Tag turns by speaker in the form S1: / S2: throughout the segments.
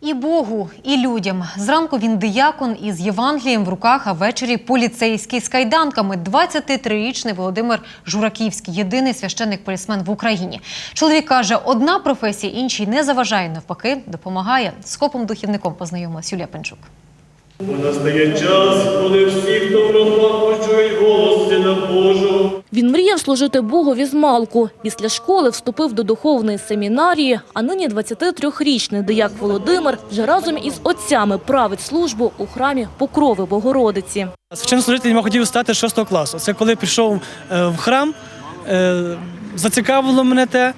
S1: І Богу, і людям. Зранку він диякон із Євангелієм в руках, а ввечері поліцейський з кайданками. 23-річний Володимир Жураківський, єдиний священник-полісмен в Україні. Чоловік каже, одна професія іншій не заважає, навпаки, допомагає. З копом-духівником познайомилась Юлія Пенчук.
S2: Бо настає час, коли всі,
S3: служити Богові з малку. Після школи вступив до духовної семінарії, а нині 23-річний дияк Володимир вже разом із отцями править службу у храмі Покрови Богородиці.
S4: Священнослужителем я хотів стати з 6 класу. Це коли прийшов е, в храм, е, зацікавило мене те.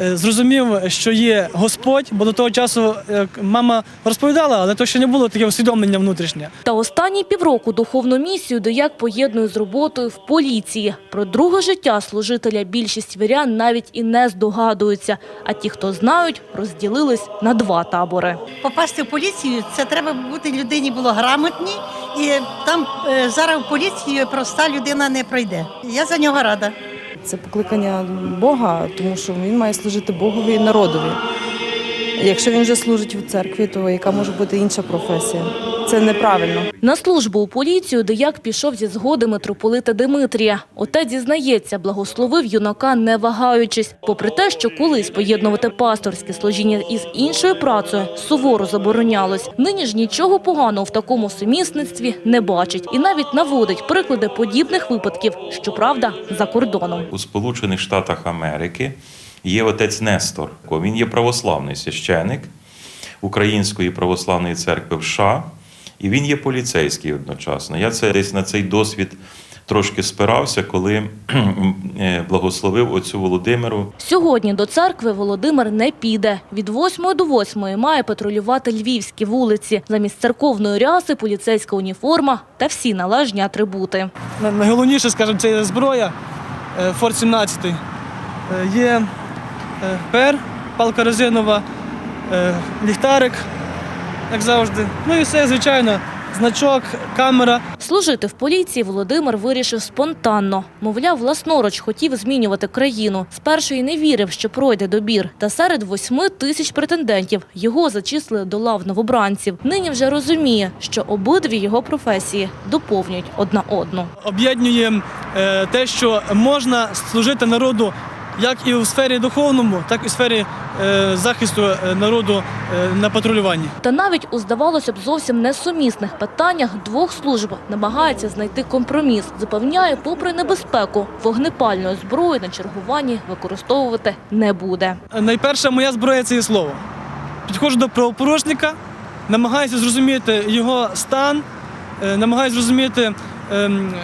S4: Е, Зрозумів, що є Господь, бо до того часу е, мама розповідала, але то ще не було таке усвідомлення внутрішнє.
S3: Та останні півроку духовну місію дияк поєднує з роботою в поліції. Про друге життя служителя більшість вірян навіть і не здогадуються. А ті, хто знають, розділились на два табори.
S5: попасти в поліцію, це треба бути людині було грамотні, і там е, зараз в поліцію проста людина не пройде. Я за нього рада.
S6: Це покликання Бога, тому що він має служити Богові і народові. Якщо він вже служить в церкві, то яка може бути інша професія? Це неправильно.
S3: На службу у поліцію дияк пішов зі згоди митрополита Димитрія. Отець зізнається, благословив юнака не вагаючись. Попри те, що колись поєднувати пасторське служіння із іншою працею суворо заборонялось. Нині ж нічого поганого в такому сумісництві не бачить і навіть наводить приклади подібних випадків, щоправда, за кордоном.
S7: у Сполучених Штатах Америки є отець Нестор. Він є православний священик Української православної церкви в США, і він є поліцейський одночасно. Я це десь на цей досвід трошки спирався, коли е, благословив отцю Володимиру
S3: Сьогодні до церкви Володимир не піде. Від 8 до 8 має патрулювати львівські вулиці. Замість церковної ряси поліцейська уніформа та всі належні атрибути.
S4: Найголовніше, скажімо, це зброя е, Форт 17. Е, Є пер, палка резинова, е, ліхтарик, як завжди. Ну і все, звичайно, значок, камера.
S3: Служити в поліції Володимир вирішив спонтанно. Мовляв, власноруч хотів змінювати країну. Спершу й не вірив, що пройде добір. Та серед восьми тисяч претендентів його зачислили до лав новобранців. Нині вже розуміє, що обидві його професії доповнюють одна одну.
S4: Об'єднує е, те, що можна служити народу як і в сфері духовному, так і в сфері е, захисту е, народу е, на патрулюванні.
S3: Та навіть у, здавалося б, зовсім несумісних питаннях двох служб намагається знайти компроміс. Запевняє, попри небезпеку, вогнепальної зброї на чергуванні використовувати не буде.
S4: Найперша моя зброя це є слово. Підходжу до правопорушника, намагаюся зрозуміти його стан, намагаюся зрозуміти, ем,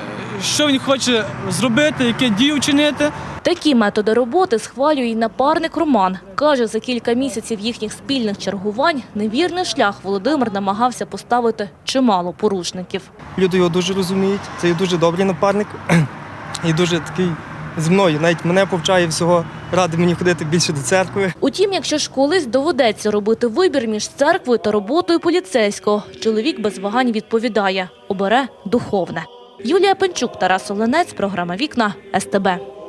S4: що він хоче зробити, яке дію вчинити.
S3: Такі методи роботи схвалює й напарник Роман. Каже, за кілька місяців їхніх спільних чергувань невірний шлях Володимир намагався поставити чимало порушників.
S8: Люди його дуже розуміють. Це є дуже добрий напарник і дуже такий зі мною. Навіть мене повчає всього, радить мені ходити більше до церкви.
S3: Утім, якщо ж колись доведеться робити вибір між церквою та роботою поліцейського, чоловік без вагань відповідає – обере духовне. Юлія Пенчук, Тарас Оленець, програма «Вікна», СТБ.